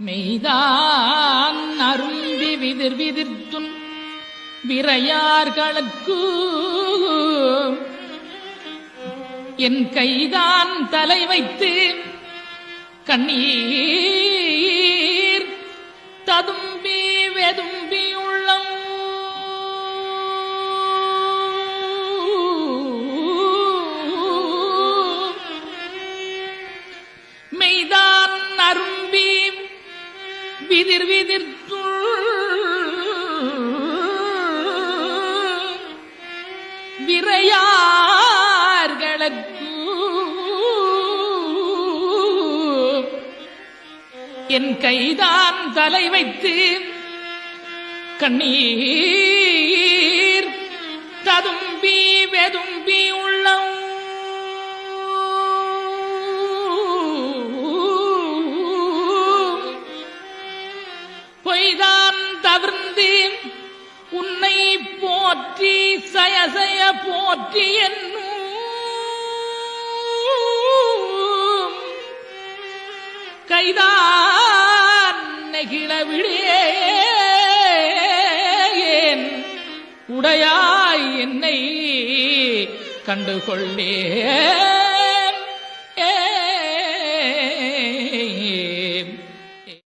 மெய்தான் அரும்பி விதிர் விதிர்த்துன் விரையார்களுக்கு என் கைதான் தலை வைத்து கண்ணீர் ததும்பி வெதும்பி விதிர் விதிர் விரையார்களுக்கு என் கைதான் தலை வைத்து கண்ணீர் ததும்பி வெதும்பி செய்தான் தவிர்ந்தேன். உன்னை போற்றி சயசய போற்றி என்னும். கைதான் நெகிழவிடேன் உடையாய் என்னை கண்டுகொள்ளே